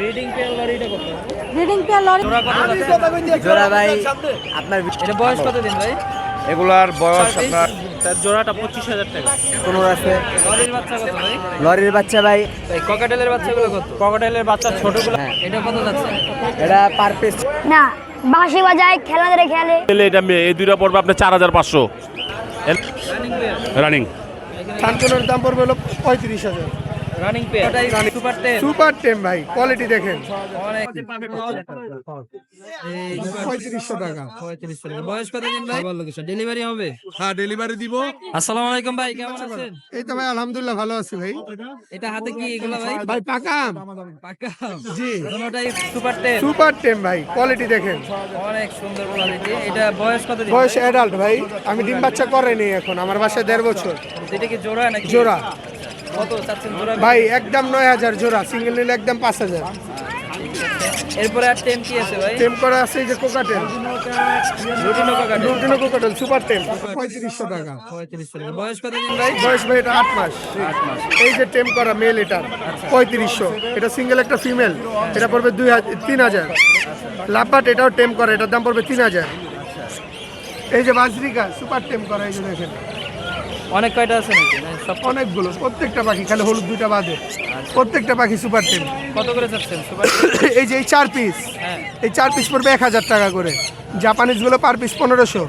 Breeding pair লরিটা কত? Breeding pair lorry জোড়া কত জোড়া ভাই আপনার এটা বয়স কত দিন ভাই? এগুলার বয়স আপনার তার জোড়াটা পঁচিশ হাজার টাকা। আছে। লরির বাচ্চা কত ভাই? লরির বাচ্চা ভাই ককাটেলের বাচ্চাগুলো কত? ককাটেলের বাচ্চা ছোটগুলো হ্যাঁ। এটা কত যাচ্ছে? এটা পার পিস না বাঁশি বাজায় খেলা। ধরে খেলে পেলে এটা মেয়ে এই দুইটা পড়বে আপনার চার হাজার পাঁচশো। রানিং রানিং দাম পড়বে হলো পঁয়ত্রিশ হাজার। Running pair super ten super ten ভাই। কোয়ালিটি দেখেন। অনেক। পঁয়ত্রিশশো টাকা। পঁয়ত্রিশশো টাকা। বয়স কত দিন ভাই লোকেশন ডেলিভারি হবে? হ্যাঁ ডেলিভারি দিব। আসসালামু আলাইকুম ভাই কেমন আছেন? এই তো ভাই আলহামদুলিল্লাহ ভালো আছি ভাই। এটা হাতে কি এগুলো ভাই? ভাই পাকাম। পাকা জি। দুটোটাই সুপার টেন সুপার টেম ভাই। কোয়ালিটি দেখেন। অনেক সুন্দর কোয়ালিটি এটা বয়স কত দিন বয়স অ্যাডাল্ট ভাই। আমি ডিম বাচ্চা করেনি এখন। আমার বাসায় দেড় বছর। এটা কি জোড়া নাকি? জোড়া। কত চাচ্ছেন জোড়া ভাই একদম নয় হাজার জোড়া সিঙ্গেল নিলে একদম পাঁচ হাজার। এরপরে আর টেম কি আছে ভাই? টেম করা আছে এই যে রুটিনো সুপার টেম পঁয়ত্রিশশো টাকা। পঁয়ত্রিশশো টাকা। বয়স কত দিন ভাই? বয়স ভাই এটা মাস। এই যে টেম করা মেল এটা পঁয়ত্রিশশো। এটা সিঙ্গেল একটা ফিমেল এটা পড়বে হাজার হাজার। লাভবাট এটাও টেম করা এটার দাম পড়বে তিন হাজার। এই যে বাজরিকা সুপার টেম করা এই যে দেখেন। অনেক কয়টা আছে নাকি? সব অনেকগুলো প্রত্যেকটা পাখি খালি হলুদ দুইটা বাদে। প্রত্যেকটা পাখি সুপার টেম কত করে চাচ্ছেন? সুপার এই যে এই চার পিস হ্যাঁ। এই চার পিস পড়বে এক হাজার টাকা করে। জাপানিজগুলো পার পিস পনেরোশো।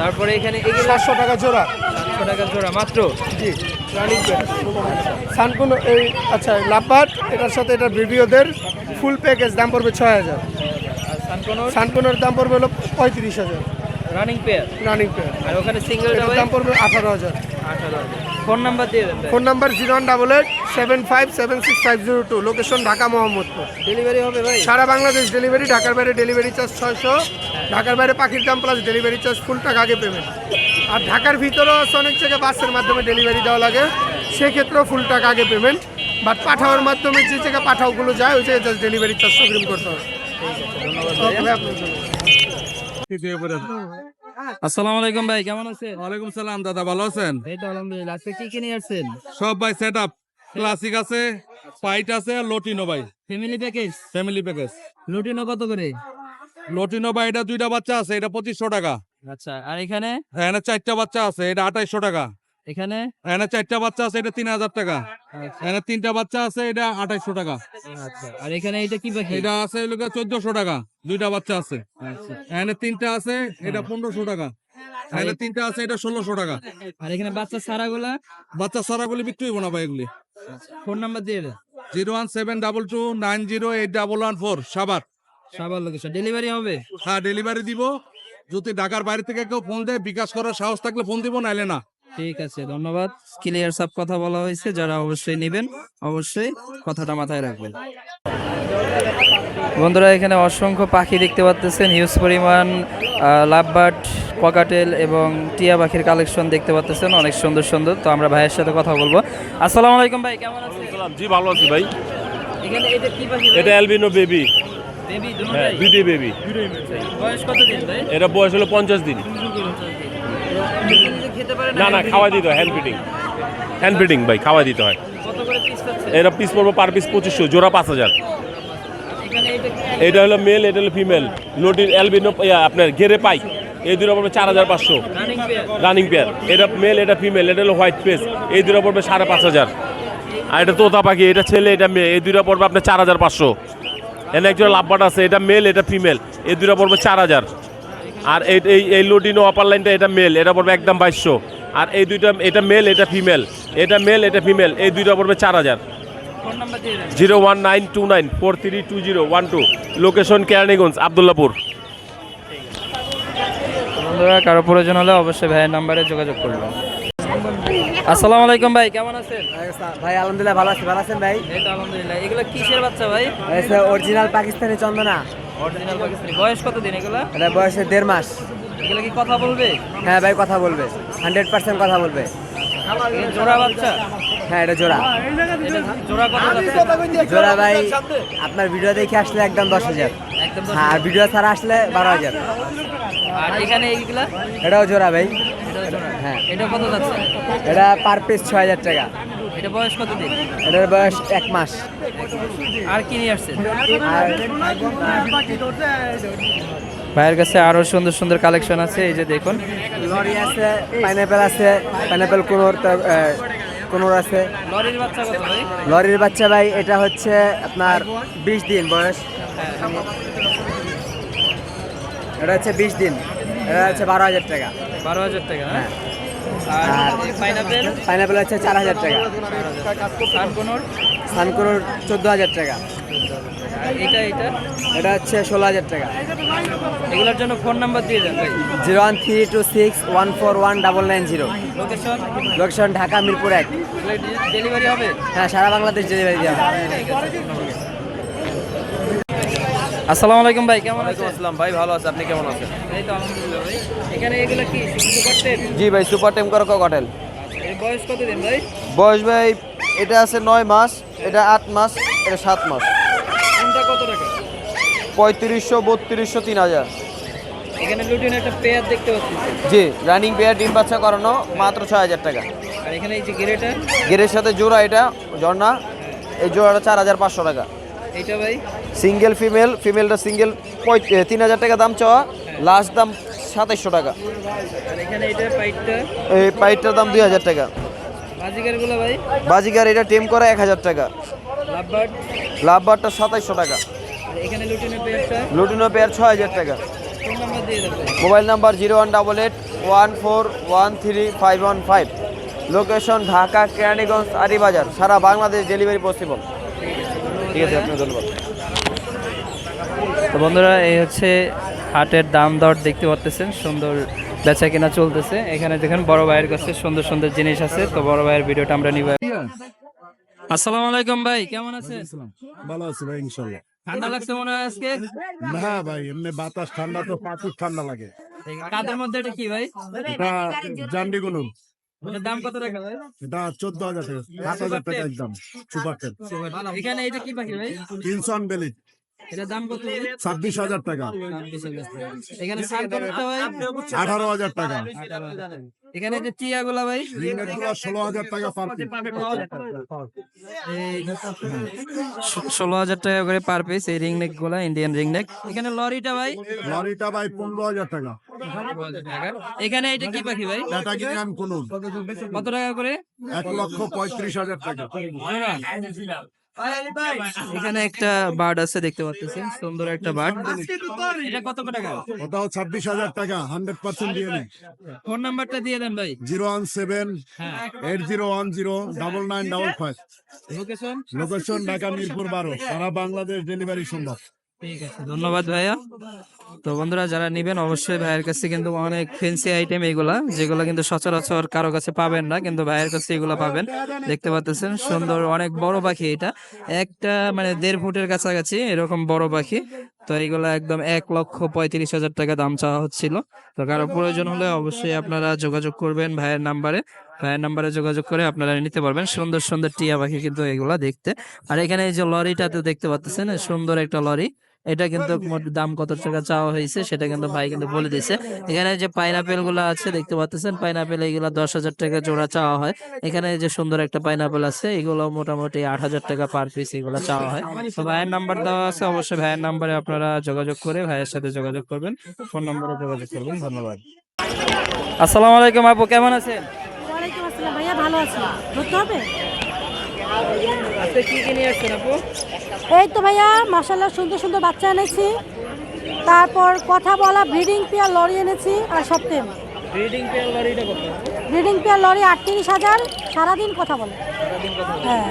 তারপরে এখানে সাতশো টাকা জোড়া। সাতশো টাকা জোড়া মাত্র? জি। সানকুন এই আচ্ছা লাভবাট এটার সাথে এটা ভিডিওদের ফুল প্যাকেজ দাম পড়বে ছয় হাজার। সানকুনের দাম পড়বে হলো পঁয়ত্রিশ হাজার। রানিং পেয়ার রানিং পেয়ার আর ওখানে এটার ভাই দাম পড়বে আঠারো হাজার। আঠারো ফোন নাম্বার দিয়ে দেন phone number zero one double eight seven five seven six five zero two. Location Dhaka Mohammadpur. Delivery হবে ভাই? সারা বাংলাদেশ ডেলিভারি ঢাকার বাইরে ডেলিভারি চার্জ ছয়শো। ঢাকার বাইরে পাখির দাম প্লাস ডেলিভারি চার্জ ফুল টাকা আগে পেমেন্ট আর ঢাকার ভিতরেও আছে অনেক জায়গায় বাসের মাধ্যমে ডেলিভারি দেওয়া লাগে। সেক্ষেত্রেও ফুল টাকা আগে পেমেন্ট বাট পাঠাওয়ার মাধ্যমে যে জায়গায় পাঠাওগুলো যায় ওই জায়গায় জাস্ট ডেলিভারি চার্জ অগ্রিম করতে হবে। Okay, আপনার আসসালামু আলাইকুম ভাই কেমন আছেন? ওয়ালাইকুম সালাম দাদা ভালো আছেন? এই তো আলহামদুলিল্লাহ আজকে কি কিনে আসছেন? সব ভাই সেট আপ ক্লাসিক আছে ফাইট আছে লটিনো ভাই। Family package family package lutino কত করে? লটিনো ভাই এটা দুইটা বাচ্চা আছে এটা পঁচিশশো টাকা। আচ্ছা আর এখানে? হ্যাঁ চারটা বাচ্চা আছে এটা আঠাইশশো টাকা। এখানে? এখানে চারটা বাচ্চা আছে এটা তিন হাজার টাকা। এখানে তিনটা বাচ্চা আছে এটা আঠাইশশো টাকা। আচ্ছা আর এখানে এটা কি পাখি? এটা আছে চোদ্দশো টাকা দুইটা বাচ্চা আছে। আচ্ছা। এখানে তিনটা আছে এটা পনেরোশো টাকা। এখানে তিনটা আছে এটা ষোলোশো টাকা। আর এখানে বাচ্চা সারাগুলা? বাচ্চা সারাগুলি বিক্রি হইব না ভাই এগুলি। ফোন নাম্বার দিয়ে দেন zero one seven double two nine zero eight double one four সাবার সবার লোকেশন ডেলিভারি হবে? হ্যাঁ ডেলিভারি দিব। যদি ঢাকার বাইরে থেকে কেউ ফোন দেয় বিকাশ করার সাহস থাকলে ফোন দিব নাইলে না। ঠিক আছে ধন্যবাদ। ক্লিয়ার সব কথা বলা হয়েছে যারা অবশ্যই নেবেন অবশ্যই কথাটা মাথায় রাখবেন। বন্ধুরা এখানে অসংখ্য পাখি দেখতে পাচ্ছেন হিউজ পরিমাণ লাভবার্ড পকাটেল এবং টিয়া পাখির কালেকশন দেখতে পাচ্ছেন অনেক সুন্দর সুন্দর। তো আমরা ভাইয়ের সাথে কথা বলব। আসসালামু আলাইকুম ভাই কেমন আছেন? জি ভালো আছি ভাই। এখানে এটা কি পাখি এটা অ্যালবিনো বেবি হ্যাঁ দুইটি বেবি এটা বয়স হলো পঞ্চাশ দিন। না না খাওয়া দিতে হয় হ্যান্ড ফিটিং হ্যান্ড ফিটিং ভাই খাওয়া দিতে হয়। পিস এটা পিস পড়ব পার পিস পঁচিশশো জোড়া পাঁচ হাজার। এটা হলো মেল এটা হলো ফিমেল লোটির অ্যালবিনো আপনার ঘেরে পাই। এই দুটো পড়বে চার হাজার পাঁচশো। রানিং পেয়ার রানিং পেয়ার এটা মেল এটা ফিমেল এটা হলো হোয়াইট ফেস এই দুটো পড়বে সাড়ে পাঁচ হাজার। আর এটা তোতা পাখি এটা ছেলে এটা মেয়ে। এই দুটো পড়বে আপনার চার হাজার পাঁচশো। এখানে একজন লাভবাট আছে এটা মেল এটা ফিমেল এই দুটো পড়বে চার হাজার। আর এই এই লোডিনো অপার লাইনটা এটা মেল এটা পড়বে একদম বাইশশো। আর এই দুইটা এটা মেল এটা ফিমেল এটা মেল এটা ফিমেল এই দুইটা পড়বে চার হাজার। Zero one nine two nine four three two zero one two. Location Keraniganj Abdullahpur. বন্ধুরা কারও প্রয়োজন হলে অবশ্যই ভাইয়ের নাম্বারে যোগাযোগ করবেন। আসসালামু আলাইকুম ভাই কেমন আছেন? ভাই আলহামদুলিল্লাহ ভালো আছি। ভালো আছেন ভাই? এই তো আলহামদুলিল্লাহ। এগুলো কিসের বাচ্চা ভাই? অরিজিনাল পাকিস্তানি চন্দনা। অরিজিনাল পাকিস্তানি। বয়স কত দিন এগুলা? এটা বয়সে দেড় মাস। এগুলো কি কথা বলবে? হ্যাঁ ভাই কথা বলবে। হান্ড্রেড পার্সেন্ট কথা বলবে। জোড়া বাচ্চা? হ্যাঁ এটা জোড়া। এটা জোড়া ভাই আপনার ভিডিও দেখে আসলে একদম দশ হাজার। আর ভিডিও ছাড়া আসলে বারো হাজার। আর এখানে এইগুলা? এটাও জোড়া ভাই। এটা হ্যাঁ। এটা কত যাচ্ছে? এটা পার পিস ছয় হাজার টাকা। এটা বয়স কত দিন এটার বয়স এক মাস। আর কি নিয়ে আসছেন? আর ভাইয়ের কাছে আরও সুন্দর সুন্দর কালেকশন আছে এই যে দেখুন। লরি আছে। পাইনাপেল আছে পাইনাপেল কোনোর কোনোর আছে। লরির বাচ্চা কত ভাই? লরির বাচ্চা ভাই এটা হচ্ছে আপনার বিশ দিন বয়স। এটা হচ্ছে বিশ দিন। এটা হচ্ছে বারো হাজার টাকা। বারো হাজার টাকা হ্যাঁ? আর পাইনাপেল পাইনাপেল হচ্ছে চার হাজার টাকা। সানকোনোর সানকোনোর চোদ্দ হাজার টাকা। এটা এটা? এটা হচ্ছে ষোলো হাজার টাকা। এগুলোর জন্য ফোন নাম্বার দিয়ে দেন zero one three two six one four one double nine zero. Location? Location Dhaka Mirpur এক। ডেলিভারি হবে? হ্যাঁ সারা বাংলাদেশ ডেলিভারি দেওয়া হয় আসসালামু আলাইকুম ভাই কেমন আছেন? আসসালাম ভাই ভালো আছে আপনি কেমন আছেন? এই তো আলহামদুলিল্লাহ ভাই। এখানে এগুলো কি সুপার টেপ জি ভাই সুপার টেম করা কটেল এর বয়স কত দিন ভাই? বয়স ভাই এটা আছে নয় মাস এটা আট মাস এটা সাত মাস। কোনটা কত টাকা? পঁয়ত্রিশশো বত্রিশশো তিন হাজার। এখানে লুটিন একটা পেয়ার দেখতে পাচ্ছি। জি রানিং পেয়ার ডিম বাচ্চা করানো মাত্র ছয় হাজার টাকা। আর এখানে এই যে গেরেটা? গেরের সাথে জোড়া এটা ঝর্ণা এই জোড়াটা চার হাজার পাঁচশো টাকা। এইটা ভাই? সিঙ্গেল ফিমেল ফিমেলটা সিঙ্গেল তিন হাজার টাকা দাম চাওয়া লাস্ট দাম সাতাইশশো টাকা। এটা এই পাইটটার দাম দুই হাজার টাকা। ভাই? বাজিকার এটা টেম করা এক হাজার টাকা। লাভবার্ড লাভবারটা সাতাইশশো টাকা। এখানে পেয়ারটা? লুটিনো পেয়ার ছয় হাজার টাকা। Mobile number zero one double eight one four one three five one five. Location Dhaka Keraniganj Aribazar. সারা বাংলাদেশ ডেলিভারি পসিবল। ঠিক আছে আপনার ধন্যবাদ। তো বন্ধুরা এই হচ্ছে হাটের দাম দর দেখতে পাচ্ছেন সুন্দর বেচা কেনা চলতেছে। এখানে দেখেন বড় ভাইয়ের কাছে সুন্দর সুন্দর জিনিস আছে তো বড় ভাইয়ের ভিডিওটা আমরা নিব। আসসালামু আলাইকুম ভাই কেমন আছেন? ভালো আছি ভাই ইনশাল্লাহ ঠান্ডা লাগছে মনে হয় আজকে? না ভাই এমনি বাতাস ঠান্ডা তো প্রচুর ঠান্ডা লাগে। কাদের মধ্যে এটা কি ভাই? জান্ডি গুনুন দাম কত টাকা ভাই এটা চোদ্দ হাজার টাকা সাত হাজার টাকা একদম সুপার টেন এখানে এটা কি পাখি ভাই? তিনশন বেলি। এটার দাম কত? ছাব্বিশ হাজার টাকা। এখানে আঠারো হাজার টাকা। এখানে যে টিয়াগুলা ভাই? ষোলো হাজার টাকা ষোলো হাজার টাকা করে পার পিস এই রিং নেকগুলা ইন্ডিয়ান রিং নেক এখানে লরিটা ভাই? লরিটা ভাই পনেরো হাজার টাকা। এখানে এটা কি পাখি ভাই? কত টাকা করে? এক লক্ষ পঁয়ত্রিশ হাজার টাকা। এখানে একটা বার্ড আছে দেখতে পাচ্ছেন সুন্দর একটা বার্ড। এটা কত টাকা ওটাও ছাব্বিশ হাজার টাকা হান্ড্রেড পার্সেন্ট দিয়ে নেই ফোন নাম্বারটা দিয়ে দেন ভাই। জিরো ওয়ান সেভেন হ্যাঁ। Eight zero one zero double nine double five. Location location Dhaka Mirpur বারো। সারা বাংলাদেশ ডেলিভারি সম্ভব। ঠিক আছে, ধন্যবাদ ভাইয়া। তো বন্ধুরা, যারা নেবেন, অবশ্যই ভাইয়ের কাছে কিন্তু অনেক ফেন্সি আইটেম এগুলা, যেগুলো কিন্তু সচরাচর কারও কাছে পাবেন না, কিন্তু ভাইয়ের কাছে এগুলো পাবেন। দেখতে পাচ্ছেন সুন্দর, অনেক বড় পাখি এটা। একটা মানে দেড় ফুটের কাছাকাছি এরকম বড় পাখি। তো এইগুলো একদম এক লক্ষ পঁয়ত্রিশ হাজার টাকা দাম চাওয়া হচ্ছিল। তো কারও প্রয়োজন হলে অবশ্যই আপনারা যোগাযোগ করবেন ভাইয়ের নাম্বারে। ভাইয়ের নাম্বারে যোগাযোগ করে আপনারা নিতে পারবেন। সুন্দর সুন্দর টিয়া পাখি কিন্তু এগুলা দেখতে। আর এখানে এই যে লরিটাতে দেখতে পাচ্ছেন সুন্দর একটা লরি। এটা কিন্তু দাম কত টাকা চাওয়া হয়েছে সেটা কিন্তু ভাই কিন্তু বলে দিছে এখানে যে পাইনাপেলগুলো আছে দেখতে পাচ্ছেন পাইনাপেল এগুলো দশ হাজার টাকা জোড়া চাওয়া হয়। এখানে যে সুন্দর একটা পাইনাপেল আছে এগুলো মোটামুটি আট হাজার টাকা পার পিস এগুলো চাওয়া হয়। তো ভাইয়ের নাম্বার দেওয়া আছে অবশ্যই ভাইয়ের নাম্বারে আপনারা যোগাযোগ করে ভাইয়ের সাথে যোগাযোগ করবেন ফোন নম্বরে যোগাযোগ করবেন ধন্যবাদ। আসসালামু আলাইকুম আপু কেমন আছেন? ওয়ালাইকুম আসসালাম ভাইয়া ভালো আছি ধরতে হবে? এই তো ভাইয়া মাসাল্লাহ সুন্দর সুন্দর বাচ্চা এনেছি। তারপর কথা বলা ব্রিডিং পেয়ার লরি এনেছি আর সপ্তেম ব্রিডিং পেয়ার লরিটা কত? ব্রিডিং পেয়ার লরি আটত্রিশ হাজার সারাদিন কথা বলে। হ্যাঁ।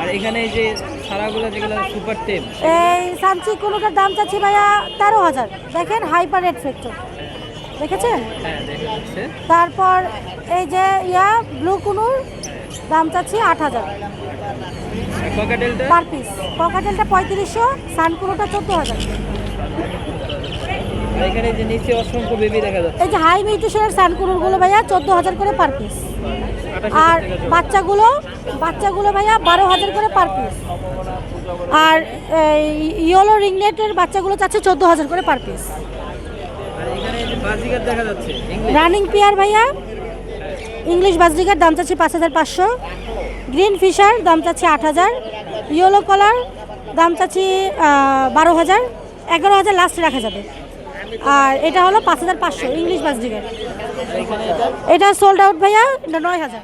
আর এখানে এই যে সারাগুলো যেগুলো সুপার টেপ এই সানচি কোনোটার দাম চাচ্ছি ভাইয়া তেরো হাজার। দেখেন হাইপার রেড ফ্যাক্টর দেখেছেন? হ্যাঁ তারপর এই যে ইয়া ব্লু কুনুর দাম চাচ্ছি আট হাজার। ককাটেলটা পার পিস পকাটেলটা পঁয়ত্রিশশো সানকুনোটা চোদ্দ হাজার। এখানে যে নিচে অসংখ্য বেবি দেখা যাচ্ছে। এই যে হাই মিউটেশনের সানকুনোরগুলো ভাইয়া চোদ্দ হাজার করে পার পিস আর বাচ্চাগুলো বাচ্চাগুলো ভাইয়া বারো হাজার করে পার পিস আর ইয়েলো রিংলেটের বাচ্চাগুলো চাচ্ছে চোদ্দ হাজার করে পার পিস রানিং পেয়ার ভাইয়া ইংলিশ বাজরিকার দাম চাচ্ছি পাঁচ হাজার পাঁচশো। গ্রিন ফিশার দাম চাচ্ছি আট হাজার। ইয়েলো কলার দাম চাচ্ছি বারো হাজার। এগারো হাজার লাস্টে রাখা যাবে। আর এটা হলো পাঁচ হাজার পাঁচশো ইংলিশ বাসডিগের এটা সোল্ড আউট ভাইয়া এটা নয় হাজার।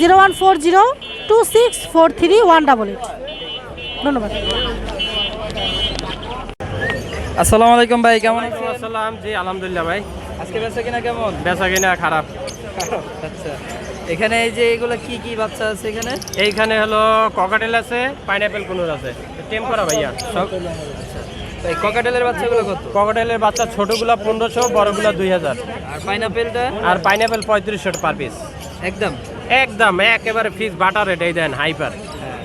Zero one four zero two six four three one double eight. ধন্যবাদ। আসসালামু আলাইকুম ভাই কেমন আছেন? আসসালাম। জি আলহামদুলিল্লাহ ভাই। আজকে বেচা কিনা কেমন? বেচা কিনা খারাপ। আচ্ছা। এখানে এই যে এগুলো কি কি বাচ্চা আছে এখানে? এইখানে হলো ককাটেল আছে পাইনাপেল কুনুর আছে। টেম করা ভাইয়া সব। আচ্ছা। এই ককাটেলের বাচ্চাগুলো কত? ককাটেলের বাচ্চা ছোটগুলা পনেরোশো বড়গুলা দুই হাজার আর পাইনাপেলটা আর পাইনাপেল পঁয়ত্রিশশো পার পিস একদম? একদম একেবারে ফিক্স বাটার এটাই দেন হাইপার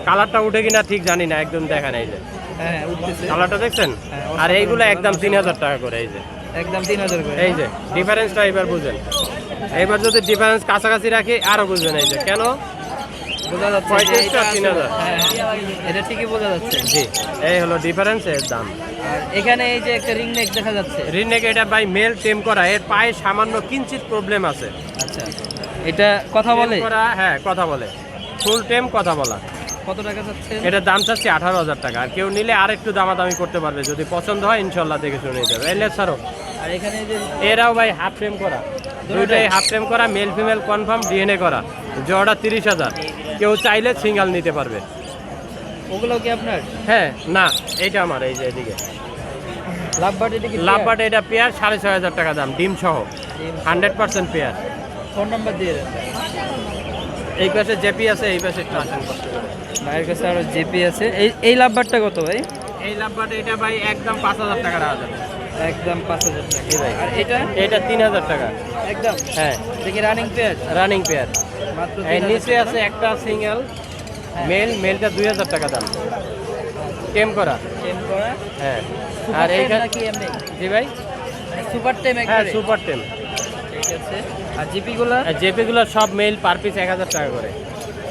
কালারটা উঠে কিনা ঠিক জানি না একদম দেখা নাই যে। হ্যাঁ কালারটা দেখছেন? আর এইগুলো একদম তিন হাজার টাকা করে এই যে। একদম তিন হাজার করে। এই যে ডিফারেন্সটা এবার বুঝেন। এবার যদি ডিফারেন্স কাছাকাছি রাখি আরও বুঝবেন এই যে। কেন? বোঝা যাচ্ছে এটা তিন হাজার। হ্যাঁ এটা ঠিকই বোঝা যাচ্ছে। জি এই হলো ডিফারেন্স এর দাম। এখানে এই যে একটা রিং নেক দেখা যাচ্ছে। এটা বাই মেল টেম করা এর পায়ে সামান্য কিঞ্চিত প্রবলেম আছে। আচ্ছা এটা কথা বলে? করা হ্যাঁ কথা বলে। ফুল টেম কথা বলা। কত টাকা যাচ্ছে এটার দাম চাচ্ছি আঠারো হাজার টাকা। আর কেউ নিলে আর একটু দামাদামি করতে পারবে যদি পছন্দ হয় ইনশাল্লাহ দেখে শুনে যাবে এলে ছাড়ো। আর এখানে যে এরাও ভাই হাফ ফ্রেম করা। দুইটাই হাফ ফ্রেম করা মেল ফিমেল কনফার্ম ডিএনএ করা। জোড়া তিরিশ হাজার। কেউ চাইলে সিঙ্গাল নিতে পারবে। ওগুলো কি আপনার? হ্যাঁ না এইটা আমার এই যে এদিকে। লাভ বাট এটা পেয়ার সাড়ে ছয় হাজার টাকা দাম ডিম সহ। Hundred percent pair phone number দিয়ে দেন। এই পাশে জেপি আছে এই পাশে ট্রান্সেন ভাইয়ের কাছে আরও জেপি আছে। এই এই লাভ বাটটা কত ভাই? এই লাভ বাট এটা ভাই একদম পাঁচ হাজার টাকা রাখা যাবে। একদম পাঁচ হাজার টাকা। আর এটা? এটা তিন হাজার টাকা। একদম? হ্যাঁ। দেখি রানিং পেয়ার রানিং পেয়ার মাত্র এই নিচে আছে একটা সিঙ্গেল মেল মেলটা দুই হাজার টাকা দাম। টেম করা। টেম করা? হ্যাঁ। আর টেম নাকি এমনি? জি ভাই? সুপার টেম হ্যাঁ সুপার টেম ঠিক আছে। আর জিপি গুলা আর জেপিগুলো সব মেল পার পিস এক হাজার টাকা করে।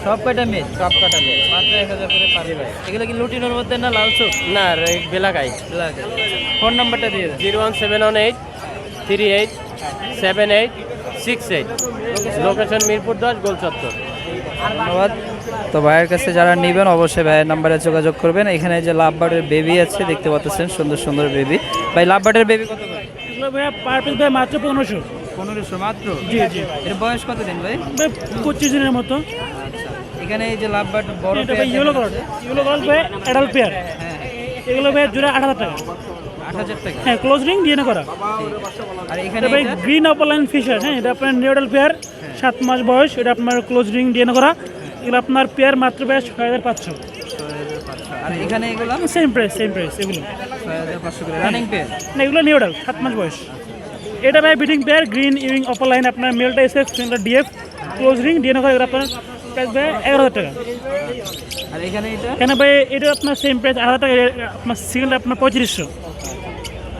সব কয়টা মেল সব কটা মেল মাত্র এক হাজার করে পারি ভাই এগুলো কি লুটিনোর মধ্যে না লাল চোখ? না রে- বেলাগাই লাগে ফোন নাম্বারটা দিয়ে zero one seven one eight three eight seven eight six eight. Location Mirpur দশ গোল চত্বর। ধন্যবাদ। তো ভাইয়ের কাছে যারা নেবেন অবশ্যই ভাইয়ের নাম্বারে যোগাযোগ করবেন। এখানে যে লাভ বার্ডের বেবি আছে দেখতে পাচ্ছেন সুন্দর সুন্দর বেবি ভাই লাভ বার্ডের বেবি কত করে? ভাই পার পিস ভাই মাত্র পনেরোশো। পনেরোশো মাত্র? জি জি। এর বয়স কত দিন ভাই পঁচিশ দিনের মতো। আচ্ছা এখানে এই যে লাভ বার্ড বড় এটা ভাই ইয়েলো কালার ইয়েলো কালার ভাই অ্যাডাল্ট পেয়ার হ্যাঁ এগুলো ভাই জোড়া আট হাজার টাকা। আট হাজার টাকা? হ্যাঁ ক্লোজ রিং দিয়ে করা। আর এখানে ভাই গ্রিন অপালাইন ফিশার হ্যাঁ এটা আপনার নিউডাল পেয়ার সাত মাস বয়স এটা আপনার ক্লোজ রিং দিয়ে করা। এগুলো আপনার পেয়ার মাত্র ভাই ছয় হাজার পাঁচশো। আর এখানে এগুলো? সেম প্রাইস সেম প্রাইস এগুলো। ছয় হাজার পাঁচশো রানিং পেয়ার না এগুলো নিউডাল সাত মাস বয়স। এটা ভাই বিডিং পেয়ার গ্রিন ইউইং অপালাইন আপনার মেলটা এসে ডিএফ ক্লোজ রিং এগুলো আপনার প্রাইস ভাই এগারো হাজার টাকা। আর এখানে এটা? কেন ভাই এটা আপনার সেম প্রাইস আট হাজার টাকা আপনার সিঙ্গেল আপনার পঁয়ত্রিশশো।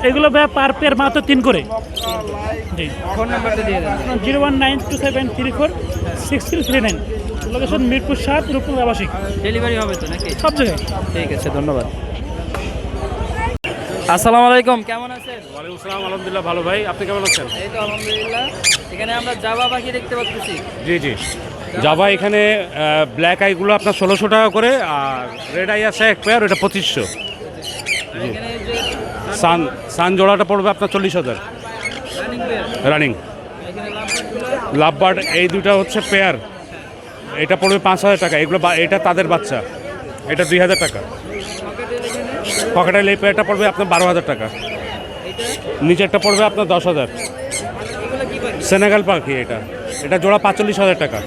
এগুলো ভাই পার পেয়ার মাত্র তিন করে। জি। ফোন নাম্বারটা দিয়ে দেন। Zero one nine two seven three four six three three nine. Location Mirpur সাত রূপপুর আবাসিক। ডেলিভারি হবে তো নাকি? সব জায়গায়। ঠিক আছে ধন্যবাদ। আসসালামু আলাইকুম। কেমন আছেন? ওয়ালাইকুম আসসালাম আলহামদুলিল্লাহ ভালো ভাই। আপনি কেমন আছেন? এই তো আলহামদুলিল্লাহ। এখানে আমরা জাবা পাখি দেখতে পাচ্ছি জি জি। জাভা এখানে ব্ল্যাক আইগুলো আপনার ষোলোশো টাকা করে আর রেড আই আছে এক পেয়ার ওটা পঁচিশশো। সান সান জোড়াটা পড়বে আপনার চল্লিশ হাজার। রানিং লাভবার্ডগুলো লাভবার্ড এই দুটা হচ্ছে পেয়ার এটা পড়বে পাঁচ হাজার টাকা। এগুলো এটা তাদের বাচ্চা। এটা দুই হাজার টাকা। পকেটাইল এই পেয়ারটা পড়বে আপনার বারো হাজার টাকা। নিচেরটা পড়বে আপনার দশ হাজার। সেনেগাল পাখি এটা। এটা জোড়া পাঁচচল্লিশ হাজার টাকা।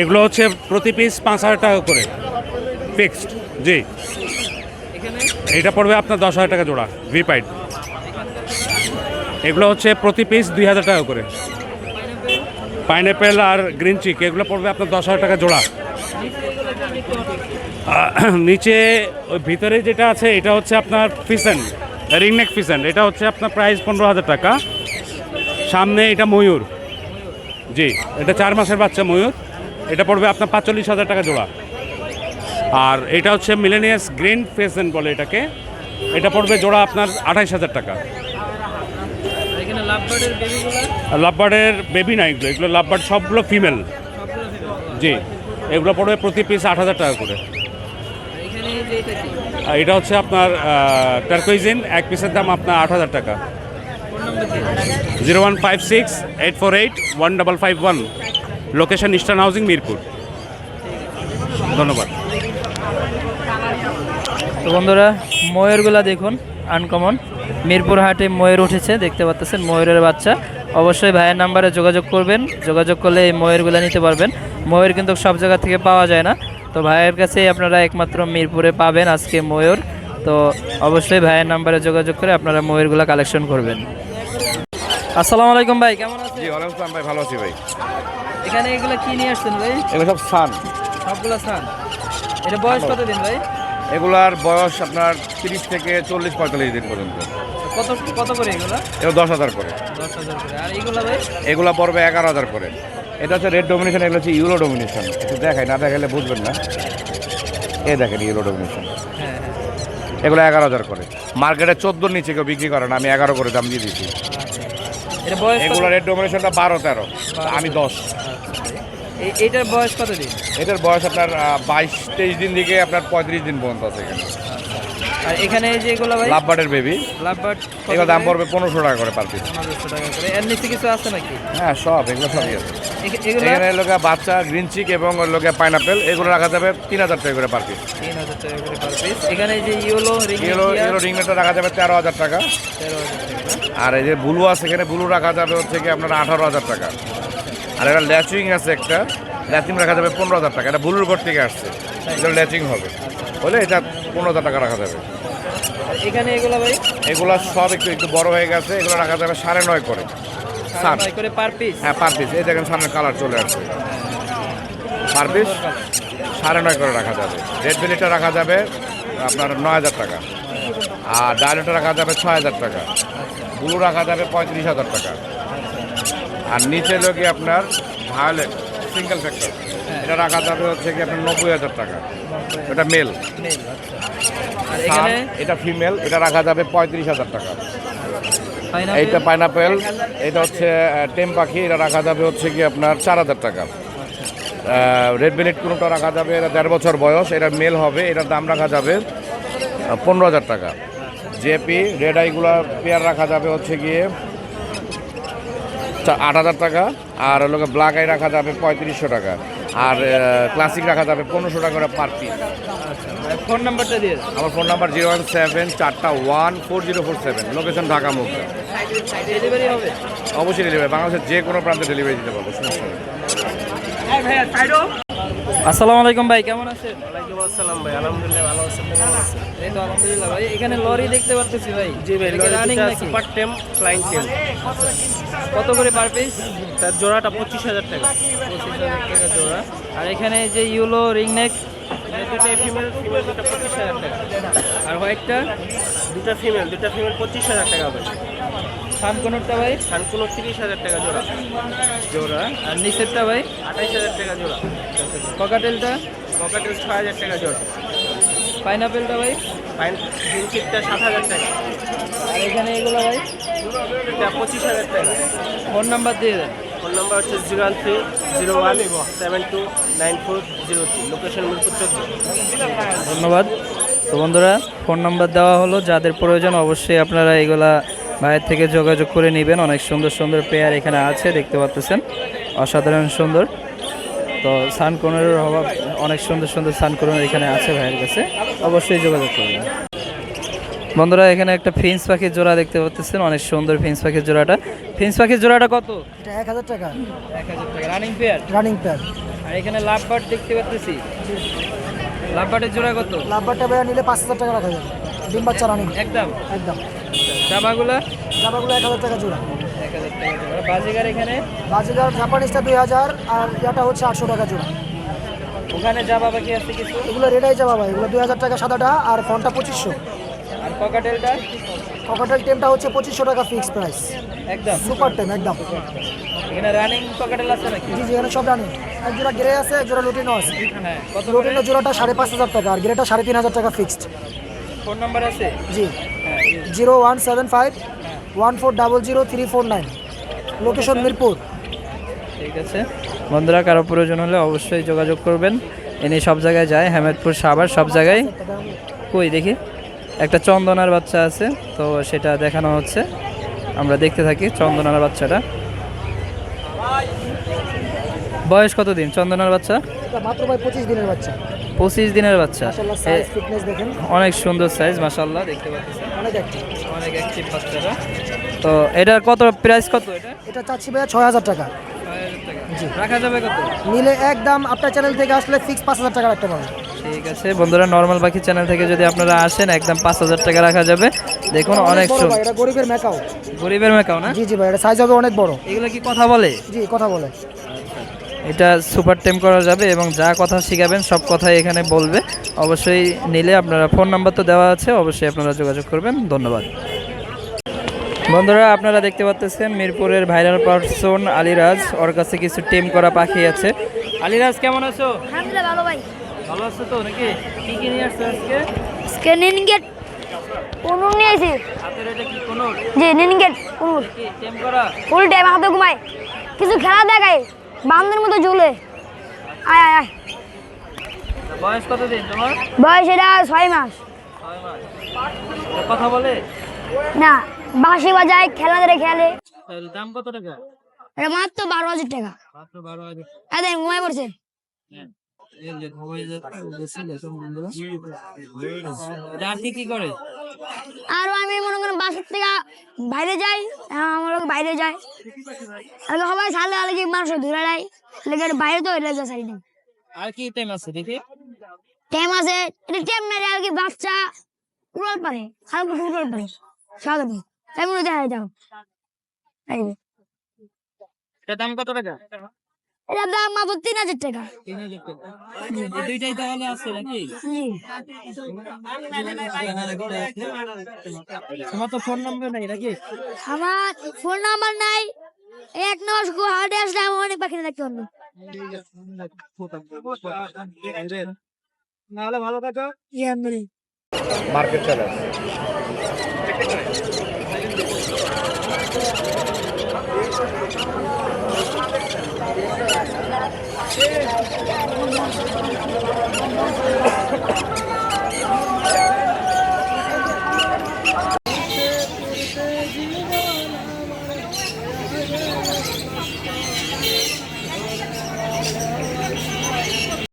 এগুলো হচ্ছে প্রতি পিস পাঁচ হাজার টাকা করে। ফিক্সড, জি। এটা পড়বে আপনার দশ হাজার টাকা জোড়া ভি পাইড এগুলো হচ্ছে প্রতি পিস দুই হাজার টাকা করে। পাইনঅ্যাপেল আর গ্রিন চিক, এগুলো পড়বে আপনার দশ হাজার টাকা জোড়া। নিচে ওই ভিতরে যেটা আছে এটা হচ্ছে আপনার ফিসেন রিংনেক ফিসেন এটা হচ্ছে আপনার প্রাইস পনেরো হাজার টাকা। সামনে এটা ময়ূর। জি এটা চার মাসের বাচ্চা ময়ূর। এটা পড়বে আপনার পাঁচচল্লিশ হাজার টাকা জোড়া। আর এটা হচ্ছে মিলেনিয়াস গ্রিন ফেসেন বলে এটাকে। এটা পড়বে জোড়া আপনার আঠাইশ হাজার টাকা। লাভবার্ডের বেবি না এগুলো এগুলো লাভবার্ড সবগুলো ফিমেল জি এগুলো পড়বে প্রতি পিস আট হাজার টাকা করে। এটা হচ্ছে আপনার টার্কোইজিন এক পিসের দাম আপনার আট হাজার টাকা। Zero one five six eight four eight one double five one location eastern housing Mirpur ধন্যবাদ। তো বন্ধুরা ময়ূরগুলা দেখুন আনকমন মিরপুর হাটে ময়ূর উঠেছে দেখতে পাচ্ছেন ময়ূরের বাচ্চা। অবশ্যই ভাইয়ের নাম্বারে যোগাযোগ করবেন যোগাযোগ করলে এই ময়ূরগুলো নিতে পারবেন। ময়ূর কিন্তু সব জায়গা থেকে পাওয়া যায় না। তো ভাইয়ের কাছেই আপনারা একমাত্র মিরপুরে পাবেন আজকে ময়ূর। তো অবশ্যই ভাইয়ের নাম্বারে যোগাযোগ করে আপনারা ময়ূরগুলো কালেকশন করবেন। আসসালামু আলাইকুম ভাই কেমন আছেন? জি ওয়ালাইকুম আসসালাম ভাই ভালো আছি ভাই। এখানে এগুলো কি নিয়ে আসছেন ভাই? এগুলো সব সান। সবগুলো স্থান এটা বয়স কত দিন ভাই? এগুলার বয়স আপনার তিরিশ থেকে চল্লিশ পঁয়তাল্লিশ দিন পর্যন্ত। কত কত করে এগুলো? এগুলো দশ হাজার করে। দশ হাজার করে। আর এগুলো ভাই? এগুলা পড়বে এগারো হাজার করে। এটা হচ্ছে রেড ডোমিনেশন এগুলো হচ্ছে ইউরো ডোমিনেশন একটু দেখাই না দেখালে বুঝবেন না। এ দেখেন ইউরো ডোমিনেশন এগুলো এগারো হাজার করে। মার্কেটে চোদ্দোর নিচে কেউ বিক্রি করে না আমি এগারো করে দাম দিয়ে দিচ্ছি এগুলো রেড ডোমিনেশনটা বারো তেরো। আমি দশ। এই- এইটার বয়স কতদিন? এটার বয়স আপনার বাইশ তেইশ দিন থেকে আপনার পঁয়ত্রিশ দিন পর্যন্ত আছে এখানে। আর এখানে যে এগুলো ভাই? লাভবার্ডের বেবি লাভবার্ড এগুলো দাম পড়বে পনেরোশো টাকা করে পার পিস পনেরোশো টাকা করে। এর নিচে কিছু আছে নাকি? হ্যাঁ সব এগুলো সবই আছে। এখানে লোকে বাচ্চা গ্রিন চিক এবং লোকে পাইনাপেল এগুলো রাখা যাবে তিন হাজার টাকা করে পার পিস তিন হাজার টাকা করে পার পিস এখানে যে ইয়েলো এগুলো এগুলো রিংনেটটা রাখা যাবে তেরো হাজার টাকা। তেরো হাজার টাকা। আর এই যে ব্লু আছে এখানে ব্লু রাখা যাবে হচ্ছে কি আপনার আঠারো হাজার টাকা। আর এটা ল্যাচিং আছে একটা ল্যাচিং রাখা যাবে পনেরো হাজার টাকা। এটা ব্লুর ঘর থেকে আসছে। এটা ল্যাচিং হবে। বলে এটা পনেরো হাজার টাকা রাখা যাবে। এখানে এগুলো ভাই? এগুলো সব একটু একটু বড় হয়ে গেছে এগুলো রাখা যাবে সাড়ে নয় করে। সাড়ে করে পার পিস হ্যাঁ পার পিস এই দেখেন সামনে কালার চলে আসছে। পার পিস সাড়ে নয় করে রাখা যাবে। রেড বেলিটা রাখা যাবে আপনার নয় হাজার টাকা। আর ডায়লটা রাখা যাবে ছয় হাজার টাকা। ব্লু রাখা যাবে পঁয়ত্রিশ হাজার টাকা। আর নিচে লোকে আপনার ভায়োলেট সিঙ্গেল ফ্যাক্টর এটা রাখা যাবে হচ্ছে কি আপনার নব্বই হাজার টাকা। এটা মেল আচ্ছা। এটা ফিমেল এটা রাখা যাবে পঁয়ত্রিশ হাজার টাকা। এইটা পাইনাপেল এটা হচ্ছে টেম পাখি এটা রাখা যাবে হচ্ছে কি আপনার চার হাজার টাকা। রেড বেলেট কোনোটা রাখা যাবে এটা দেড় বছর বয়স এটা মেল হবে এটার দাম রাখা যাবে পনেরো হাজার টাকা। জেপি রেড আইগুলো পেয়ার রাখা যাবে হচ্ছে গিয়ে আট হাজার টাকা। আর হলো ব্ল্যাক আই রাখা যাবে পঁয়ত্রিশশো টাকা। আর ক্লাসিক রাখা যাবে পনেরোশো টাকা করে পার পিস ফোন নাম্বারটা দিয়ে আমার phone number zero one seven চারটা one four zero four seven. Location Dhaka মুখ ডেলিভারি হবে? অবশ্যই ডেলিভারি বাংলাদেশের যে কোনো প্রান্তে ডেলিভারি দিতে পারব সমস্যা নেই। আসসালামু আলাইকুম ভাই কেমন আছেন? ওয়ালাইকুম আসসালাম ভাই আলহামদুলিল্লাহ ভালো আছেন? এই তো আলহামদুলিল্লাহ ভাই এখানে লরি দেখতে পাচ্ছি ভাই। জি ভাই এটা কি নাকি? সুপার টেম ফ্লাইং টেম কত করে পার পিস তার জোড়াটা পঁচিশ হাজার টাকা। পঁচিশ হাজার টাকা জোড়া। আর এখানে যে ইউলো রিং নেক দুটো ফিমেল ফিমেল দুটো পঁচিশ হাজার টাকা। আর হোয়াইটটা দুটো ফিমেল দুটো ফিমেল পঁচিশ হাজার টাকা ভাই। সানকোনরটা ভাই? সানকুনো তিরিশ হাজার টাকা জোড়া। জোড়া। আর নিচেরটা ভাই? আঠাইশ হাজার টাকা জোড়া। ককাটেলটা পকেটের ছয় হাজার টাকা জোড়া। পাইনাপেলটা ভাই? পাইন জিনচিকটা সাত হাজার টাকা। আর এখানে এগুলো ভাই? এটা পঁচিশ হাজার টাকা। ফোন নাম্বার দিয়ে দেন। ফোন নাম্বার হচ্ছে zero one three zero one seven two nine four zero three. Location Mirpur চোদ্দ। ধন্যবাদ। তো বন্ধুরা ফোন নাম্বার দেওয়া হলো। যাদের প্রয়োজন অবশ্যই আপনারা এগুলা ভাইয়ের থেকে যোগাযোগ করে নেবেন। অনেক সুন্দর সুন্দর পেয়ার এখানে আছে দেখতে পাচ্ছেন অসাধারণ সুন্দর। তো সানকোনের অভাব অনেক সুন্দর সুন্দর সানকোনের এখানে আছে ভাইয়ের কাছে। অবশ্যই যোগাযোগ করবেন। বন্ধুরা এখানে একটা ফিন্স পাখির জোড়া দেখতে পাচ্ছেন অনেক সুন্দর ফিন্স পাখির জোড়াটা। ফিন্স পাখির জোড়াটা কত? এটা এক হাজার টাকা। এক হাজার টাকা। রানিং পেয়ার রানিং প্যাড আর এখানে লাভ বার্ড দেখতে পাচ্ছি লাভ বার্ডের জোড়া কত? লাভবারটা বেড়া নিলে পাঁচ হাজার টাকা রাখা যাবে। ডিম বাচ্চা রানিং। একদম। একদম। জামাগুলা? জামাগুলো এক হাজার টাকা জোড়া। এক হাজার টাকা জোড়া। বাজিগার এখানে? বাজিগার জাপানিজটা দুই হাজার আর ইয়াটা হচ্ছে আটশো টাকা জোড়া। ওখানে জামা বাকি আছে কিছু? এগুলো রেডাই যাবা ভাই এগুলো দুই হাজার টাকা সাদাটা আর ফোনটা পঁচিশশো। আর ককাটেলটা ককাটেল টেমটা হচ্ছে পঁচিশশো টাকা ফিক্স প্রাইস একদম। সুপার টেম একদম। এখানে রানিং ককাটেল আছে নাকি? জি জি এখানে সব রানিং এক জোড়া গ্রে আছে এক জোড়া লুটিনও আছে। হ্যাঁ কত লুটিনের জোড়াটা সাড়ে পাঁচ হাজার টাকা আর গ্রেটা সাড়ে তিন হাজার টাকা ফিক্সড ফোন নাম্বার আছে? জি। হ্যাঁ zero one seven five one four double zero three four nine. Location Mirpur. ঠিক আছে। বন্ধুরা কারও প্রয়োজন হলে অবশ্যই যোগাযোগ করবেন। ইনি সব জায়গায় যায় হেমেদপুর সাভার সব জায়গায়। কই দেখি? একটা চন্দনার বাচ্চা আছে তো সেটা দেখানো হচ্ছে। আমরা দেখতে থাকি চন্দনার বাচ্চাটা। বয়স কত দিন চন্দনার বাচ্চা? মাত্র ভাই পঁচিশ দিনের বাচ্চা। পঁচিশ দিনের বাচ্চা। অনেক সুন্দর সাইজ মাসাল্লাহ দেখতে পাচ্ছেন। অনেক অ্যাক্টিভ অনেক অ্যাক্টিভ বাচ্চাটা তো এটার কত প্রাইস কত এটা? এটা চাচ্ছি ভাইয়া ছয় হাজার টাকা। রাখা যাবে কত? নিলে একদম আপনার চ্যানেল থেকে আসলে ফিক্স পাঁচ হাজার টাকা রাখতে পারবেন। ঠিক আছে বন্ধুরা নর্মাল পাখি চ্যানেল থেকে যদি আপনারা আসেন একদম পাঁচ হাজার টাকা রাখা যাবে। দেখুন অনেক সুন্দর। এটা গরিবের মেকাও। গরিবের মেকাও না? জি জি ভাই এটা সাইজ হবে অনেক বড়। এগুলো কি কথা বলে? জি কথা বলে। এটা সুপার টেম করা যাবে এবং যা কথা শিখাবেন সব কথাই এখানে বলবে। অবশ্যই নিলে আপনারা ফোন নাম্বার তো দেওয়া আছে অবশ্যই আপনারা যোগাযোগ করবেন। ধন্যবাদ। বন্ধুরা আপনারা দেখতে পাচ্ছেন মিরপুরের ভাইরাল পার্সন আলিরাজ। ওর কাছে কিছু টেম করা পাখি আছে। আলিরাজ কেমন আছো? ভালো ভাই। ভালো আছো তো নাকি? কি কি নিয়ে আসছো আজকে? আজকে নিনগেট কোনুর নিয়েছি হাতের এটা কি জি নিনগেট কোনুর। টেম করা? ফুল টাইম হাতে ঘুমায়। কিছু খেলা দেখায় বান্ধের মতো ঝুলে। আয় আয় আয়। বয়স কত দিন তোমার? বয়স এটা ছয় মাস। কথা বলে? না বাঁশি বাজায় খেলা ধরে খেলে। দাম কত টাকা? এটা মাত্র বারো হাজার টাকা। মাত্র বারো হাজার। ঘুমায় পড়ছে। যে কি করে আর আমি মনে করেন বাসার থেকে বাইরে যাই আমার বাইরে যায়। আর সবাই সালে আলে মানুষ দূরে যায় লেগে বাইরে তো এলে যায় সাইডে আর কি টাইম আছে দেখি? টেম আছে এটা টেম না আর কি বাচ্চা উড়াল পারে হালকা উড়াল পারে তাই মনে দেখা যাও এটা দাম কত টাকা? এটা দাম মাত্র তিন হাজার টাকা। দুইটাই তাহলে আছে নাকি? তোমার তো ফোন নাম্বার নাই নাকি? আমার ফোন নাম্বার নাই। এক নম্বর হাটে আসলে আমি অনেক পাখি দেখতে পারব। নাহলে ভালো থাকো। মার্কেট চলে আসে